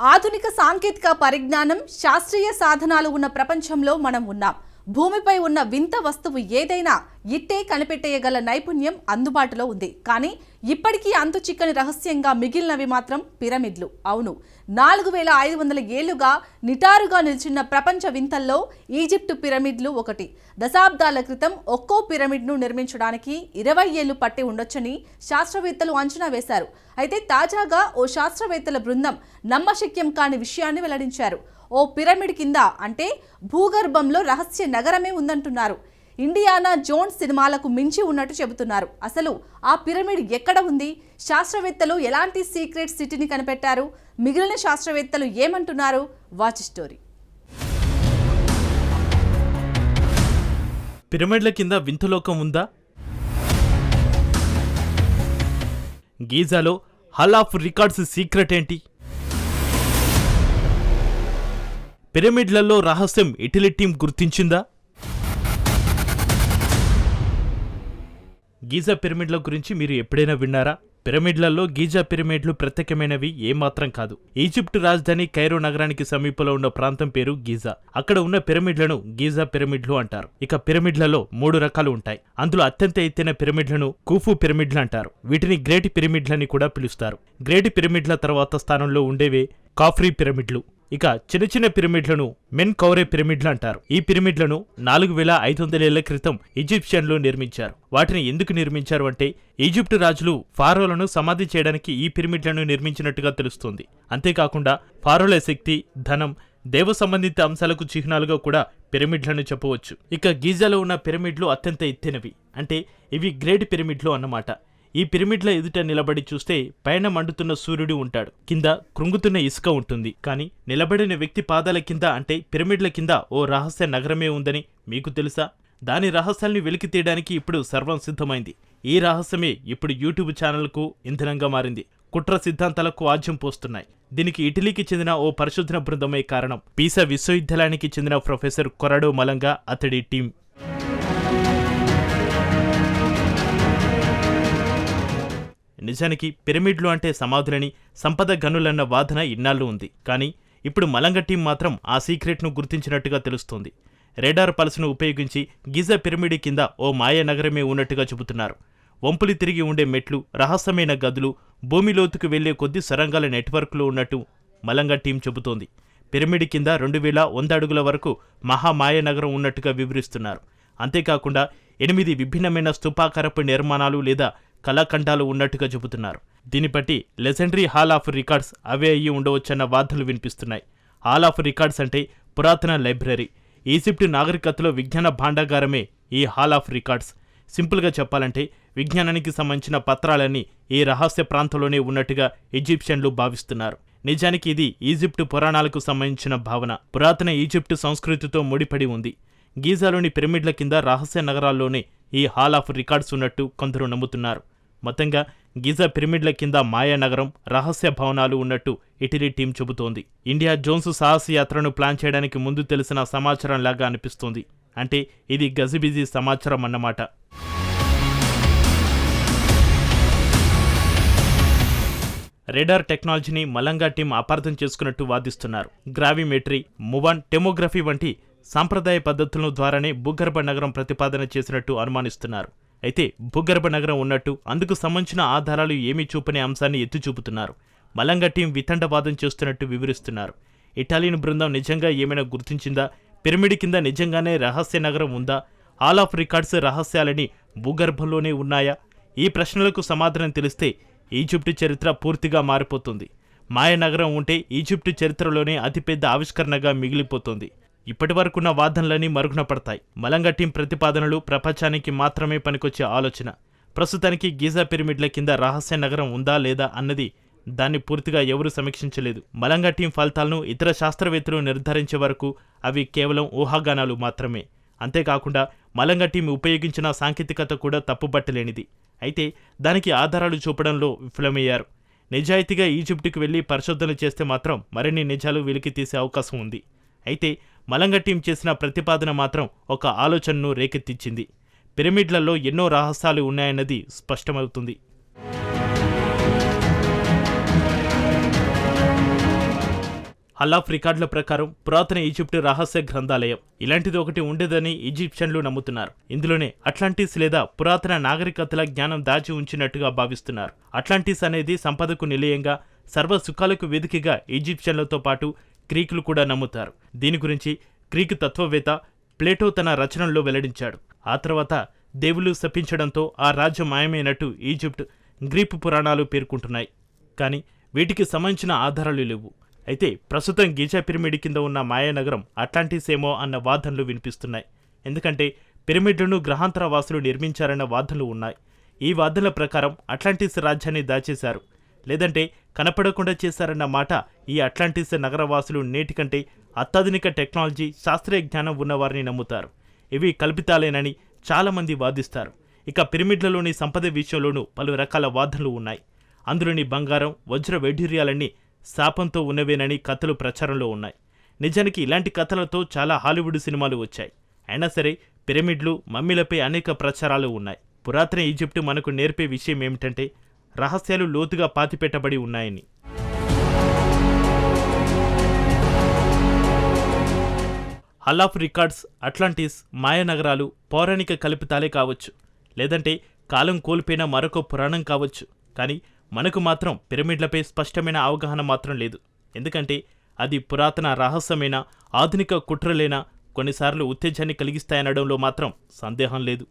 ఆధునిక సాంకేతిక పరిజ్ఞానం శాస్త్రీయ సాధనాలు ఉన్న ప్రపంచంలో మనం ఉన్నాం. భూమిపై ఉన్న వింత వస్తువు ఏదైనా ఇట్టే కనిపెట్టేయగల నైపుణ్యం అందుబాటులో ఉంది. కానీ ఇప్పటికీ అంతు చిక్కని రహస్యంగా మిగిలినవి మాత్రం పిరమిడ్లు. అవును నాలుగు వేల ఐదు వందల ఏళ్ళుగా నిటారుగా నిలిచిన ప్రపంచ వింతల్లో ఈజిప్టు పిరమిడ్లు ఒకటి. దశాబ్దాల క్రితం ఒక్కో పిరమిడ్ను నిర్మించడానికి ఇరవై ఏళ్ళు పట్టి ఉండొచ్చని శాస్త్రవేత్తలు అంచనా వేశారు. అయితే తాజాగా ఓ శాస్త్రవేత్తల బృందం నమ్మశక్యం కాని విషయాన్ని వెల్లడించారు. ఓ పిరమిడ్ కింద అంటే భూగర్భంలో రహస్య నగరమే ఉందంటున్నారు. ఇండియానా జోన్స్ సినిమాలకు మించి ఉన్నట్టు చెబుతున్నారు. అసలు ఆ పిరమిడ్ ఎక్కడ ఉంది? శాస్త్రవేత్తలు ఎలాంటి సీక్రెట్ సిటీని కనిపెట్టారు? మిగిలిన శాస్త్రవేత్తలు ఏమంటున్నారు? Watch story. పిరమిడ్ల కింద వింతలోకం ఉందా? గీజాలో హల్ ఆఫ్ రికార్డ్స్ సీక్రెట్ ఏంటి? పిరమిడ్లలో రహస్యం ఇటలీ టీం గుర్తించిందా? గీజా పిరమిడ్ల గురించి మీరు ఎప్పుడైనా విన్నారా? పిరమిడ్లలో గీజా పిరమిడ్లు ప్రత్యేకమైనవి ఏమాత్రం కాదు. ఈజిప్టు రాజధాని కైరో నగరానికి సమీపంలో ఉన్న ప్రాంతం పేరు గీజా. అక్కడ ఉన్న పిరమిడ్లను గీజా పిరమిడ్లు అంటారు. ఇక పిరమిడ్లలో మూడు రకాలు ఉంటాయి. అందులో అత్యంత ఎత్తైన పిరమిడ్లను కూఫు పిరమిడ్లు అంటారు. వీటిని గ్రేట్ పిరమిడ్లని కూడా పిలుస్తారు. గ్రేట్ పిరమిడ్ల తర్వాత స్థానంలో ఉండేవే కాఫ్రీ పిరమిడ్లు. ఇక చిన్న చిన్న పిరమిడ్లను మెన్ కౌరే పిరమిడ్లు అంటారు. ఈ పిరమిడ్లను నాలుగు వేల ఐదు వందల ఏళ్ళ క్రితం ఈజిప్షియన్లు నిర్మించారు. వాటిని ఎందుకు నిర్మించారు అంటే ఈజిప్టు రాజులు ఫారోలను సమాధి చేయడానికి ఈ పిరమిడ్లను నిర్మించినట్టుగా తెలుస్తుంది. అంతేకాకుండా ఫారోల శక్తి ధనం దేవ సంబంధిత అంశాలకు చిహ్నాలుగా కూడా పిరమిడ్లను చెప్పవచ్చు. ఇక గీజాలో ఉన్న పిరమిడ్లు అత్యంత ఎత్తైనవి. అంటే ఇవి గ్రేట్ పిరమిడ్లు అన్నమాట. ఈ పిరమిడ్ల ఎదుట నిలబడి చూస్తే పైన మండుతున్న సూర్యుడు ఉంటాడు. కింద కృంగుతున్న ఇసుక ఉంటుంది. కానీ నిలబడిన వ్యక్తి పాదాల కింద అంటే పిరమిడ్ల కింద ఓ రహస్య నగరమే ఉందని మీకు తెలుసా? దాని రహస్యాల్ని వెలికి తీయడానికి ఇప్పుడు సర్వం సిద్ధమైంది. ఈ రహస్యమే ఇప్పుడు యూట్యూబ్ ఛానల్కు ఇంధనంగా మారింది. కుట్ర సిద్ధాంతాలకు ఆజ్యం పోస్తున్నాయి. దీనికి ఇటలీకి చెందిన ఓ పరిశోధన బృందమే కారణం. పీసా విశ్వవిద్యాలయానికి చెందిన ప్రొఫెసర్ కొరడో మలంగా అతడి టీం. నిజానికి పిరమిడ్లు అంటే సమాధులని సంపద గనులన్న వాదన ఇన్నాళ్ళు ఉంది. కానీ ఇప్పుడు మలంగ టీం మాత్రం ఆ సీక్రెట్ను గుర్తించినట్టుగా తెలుస్తోంది. రెడార్ పల్స్ను ఉపయోగించి గిజా పిరమిడ్ కింద ఓ మాయ నగరమే ఉన్నట్టుగా చెబుతున్నారు. వంపులు తిరిగి ఉండే మెట్లు రహస్యమైన గదులు భూమి లోతుకు వెళ్ళే కొద్ది సొరంగాల నెట్వర్క్లు ఉన్నట్టు మలంగ టీం చెబుతోంది. పిరమిడ్ కింద రెండు వేల వంద అడుగుల వరకు మహామాయ నగరం ఉన్నట్టుగా వివరిస్తున్నారు. అంతేకాకుండా ఎనిమిది విభిన్నమైన స్థూపాకారపు నిర్మాణాలు లేదా కళాఖండాలు ఉన్నట్టుగా చెబుతున్నారు. దీన్ని బట్టి లెజెండరీ హాల్ ఆఫ్ రికార్డ్స్ అవే అయ్యి ఉండవచ్చన్న వార్తలు వినిపిస్తున్నాయి. హాల్ ఆఫ్ రికార్డ్స్ అంటే పురాతన లైబ్రరీ. ఈజిప్టు నాగరికతలో విజ్ఞాన భాండాగారమే ఈ హాల్ ఆఫ్ రికార్డ్స్. సింపుల్గా చెప్పాలంటే విజ్ఞానానికి సంబంధించిన పత్రాలన్నీ ఈ రహస్య ప్రాంతంలోనే ఉన్నట్టుగా ఈజిప్షియన్లు భావిస్తున్నారు. నిజానికి ఇది ఈజిప్టు పురాణాలకు సంబంధించిన భావన. పురాతన ఈజిప్టు సంస్కృతితో ముడిపడి ఉంది. గీజాలోని పిరమిడ్ల కింద రహస్య నగరాల్లోనే ఈ హాల్ ఆఫ్ రికార్డ్స్ ఉన్నట్టు కొందరు నమ్ముతున్నారు. మొత్తంగా గిజా పిరమిడ్ల కింద మాయా నగరం రహస్య భవనాలు ఉన్నట్టు ఇటలీ టీం చెబుతోంది. ఇండియా జోన్స్ సాహస యాత్రను ప్లాన్ చేయడానికి ముందు తెలిసిన సమాచారం లాగా అనిపిస్తోంది. అంటే ఇది గజిబిజీ సమాచారం అన్నమాట. రెడార్ టెక్నాలజీని మలంగా టీం అపార్థం చేసుకున్నట్టు వాదిస్తున్నారు. గ్రావిమెట్రీ మువాన్ టెమోగ్రఫీ వంటి సాంప్రదాయ పద్ధతుల ద్వారానే భూగర్భ నగరం ప్రతిపాదన చేసినట్టు అనుమానిస్తున్నారు. అయితే భూగర్భ నగరం ఉన్నట్టు అందుకు సంబంధించిన ఆధారాలు ఏమీ చూపని అంశాన్ని ఎత్తి చూపుతున్నారు. మలంగా టీం వితండవాదం చేస్తున్నట్టు వివరిస్తున్నారు. ఇటాలియన్ బృందం నిజంగా ఏమైనా గుర్తించిందా? పిరమిడ్ కింద నిజంగానే రహస్య నగరం ఉందా? ఆల్ ఆఫ్ రికార్డ్స్ రహస్యాలని భూగర్భంలోనే ఉన్నాయా? ఈ ప్రశ్నలకు సమాధానం తెలిస్తే ఈజిప్టు చరిత్ర పూర్తిగా మారిపోతుంది. మాయ నగరం ఉంటే ఈజిప్టు చరిత్రలోనే అతిపెద్ద ఆవిష్కరణగా మిగిలిపోతుంది. ఇప్పటి వరకున్న వాదనలన్నీ మరుగున పడతాయి. మలంగా టీం ప్రతిపాదనలు ప్రపంచానికి మాత్రమే పనికొచ్చే ఆలోచన. ప్రస్తుతానికి గీజా పిరమిడ్ల కింద రహస్య నగరం ఉందా లేదా అన్నది దాన్ని పూర్తిగా ఎవరూ సమీక్షించలేదు. మలంగా టీం ఫలితాలను ఇతర శాస్త్రవేత్తలు నిర్ధారించే వరకు అవి కేవలం ఊహాగానాలు మాత్రమే. అంతేకాకుండా మలంగా టీం ఉపయోగించిన సాంకేతికత కూడా తప్పుబట్టలేనిది. అయితే దానికి ఆధారాలు చూపడంలో విఫలమయ్యారు. నిజాయితీగా ఈజిప్టుకు వెళ్ళి పరిశోధనలు చేస్తే మాత్రం మరిన్ని నిజాలు వెలికి తీసే అవకాశం ఉంది. అయితే మలంగ టీం చేసిన ప్రతిపాదన మాత్రం ఒక ఆలోచనను రేకెత్తించింది పిరమిడ్లలో ఎన్నో రహస్యాలు ఉన్నాయన్నది స్పష్టమవుతుంది. హల్లాఫ్ రికార్డుల ప్రకారం పురాతన ఈజిప్టు రహస్య గ్రంథాలయం. ఇలాంటిది ఒకటి ఉండేదని ఈజిప్షియన్లు నమ్ముతున్నారు. ఇందులోనే అట్లాంటిస్ లేదా పురాతన నాగరికతల జ్ఞానం దాచి ఉంచినట్టుగా భావిస్తున్నారు. అట్లాంటిస్ అనేది సంపదకు నిలయంగా సర్వ సుఖాలకు వేదికగా ఈజిప్షియన్లతో పాటు గ్రీకులు కూడా నమ్ముతారు. దీని గురించి గ్రీకు తత్వవేత్త ప్లేటో తన రచనల్లో వెల్లడించాడు. ఆ తర్వాత దేవుళ్ళు శపించడంతో ఆ రాజ్యం మాయమైనట్టు ఈజిప్ట్ గ్రీకు పురాణాలు పేర్కొంటున్నాయి. కానీ వీటికి సంబంధించిన ఆధారాలు లేవు. అయితే ప్రస్తుతం గీజా పిరమిడ్ కింద ఉన్న మాయానగరం అట్లాంటిస్ ఏమో అన్న వాదనలు వినిపిస్తున్నాయి. ఎందుకంటే పిరమిడ్లను గ్రహాంతర వాసులు నిర్మించారన్న వాదనలు ఉన్నాయి. ఈ వాదనల ప్రకారం అట్లాంటిస్ రాజ్యాన్ని దాచేశారు. లేదంటే కనపడకుండా చేశారన్న మాట ఈ అట్లాంటిస్ నగరవాసులు నేటికంటే అత్యాధునిక టెక్నాలజీ శాస్త్రీయ జ్ఞానం ఉన్నవారిని నమ్ముతారు. ఇవి కల్పితాలేనని చాలామంది వాదిస్తారు. ఇక పిరమిడ్లలోని సంపద విషయంలోనూ పలు రకాల వాదనలు ఉన్నాయి. అందులోని బంగారం వజ్ర వైఢూర్యాలన్నీ శాపంతో ఉన్నవేనని కథలు ప్రచారంలో ఉన్నాయి. నిజానికి ఇలాంటి కథలతో చాలా హాలీవుడ్ సినిమాలు వచ్చాయి. అయినా సరే పిరమిడ్లు మమ్మీలపై అనేక ప్రచారాలు ఉన్నాయి. పురాతన ఈజిప్టు మనకు నేర్పే విషయం ఏమిటంటే రహస్యాలు లోతుగా పాతిపెట్టబడి ఉన్నాయని. హల్ ఆఫ్ రికార్డ్స్ అట్లాంటిస్ మాయనగరాలు పౌరాణిక కల్పితాలే కావచ్చు. లేదంటే కాలం కోల్పోయిన మరొక పురాణం కావచ్చు. కానీ మనకు మాత్రం పిరమిడ్లపై స్పష్టమైన అవగాహన మాత్రం లేదు. ఎందుకంటే అది పురాతన రహస్యమైన ఆధునిక కుట్రలేనా కొన్నిసార్లు ఉత్తేజాన్ని కలిగిస్తాయనడంలో మాత్రం సందేహం లేదు.